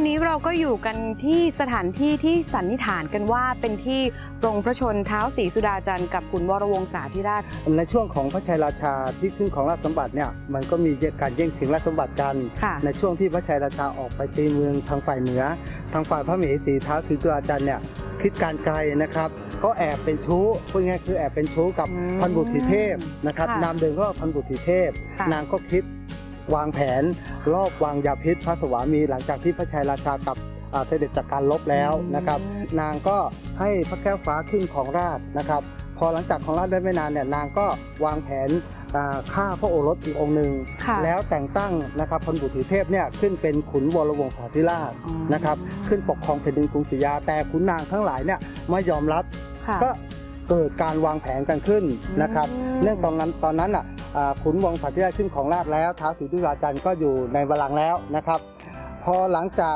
อนนี้เราก็อยู่กันที่สถานที่ที่สันนิษฐานกันว่าเป็นที่ปรงพระชนเท้าสีสุดาจันทร์กับขุนวรวงศาธิราช ในช่วงของพระชัยราชาที่ขึ้นของราชสมบัติเนี่ยมันก็มีการแย่งชิงราชสมบัติกัน ค่ะในช่วงที่พระชัยราชาออกไปตีเมืองทางฝ่ายเหนือ ทางฝ่ายพระมเหสีท้าวศรีสุดาจันทร์เนี่ยคิดการไกลนะครับก็แอบเป็นชู้พูดง่ายๆคือแอบเป็นชู้กับอืมพันบุตรสีเทพนะครับค่ะนามเดิมก็พันบุตรสีเทพ ค่ะ นางก็คิด วางแผนรอบวางยาพิษพระสวามีหลังจากที่พระชัยราชากับอ่าเสด็จจากการลบแล้วนะครับ นางก็ให้พระแก้วฟ้าขึ้นของราชนะครับ พอหลังจากของราชได้ไม่นานเนี่ยนางก็วางแผนอ่าฆ่าพระโอรสอีกองค์หนึ่งค่ะแล้วแต่งตั้งนะครับพันบุตรสีเทพเนี่ยขึ้นเป็นขุนวรวงศาธิราชอ๋อนะครับ ขึ้นปกครองแผ่นดินกรุงศรีอยุธยาแต่ขุนนางทั้งหลายเนี่ยไม่ยอมรับค่ะก็เกิดการวางแผนกันขึ้นนะครับอืมเนื่องตอนนั้นตอนนั้นอะอ่า ขุนวงศาธิราชขึ้นของราชแล้วท้าวศรีดุราจันทร์ก็อยู่ในบัลลังแล้วนะครับ พอหลังจาก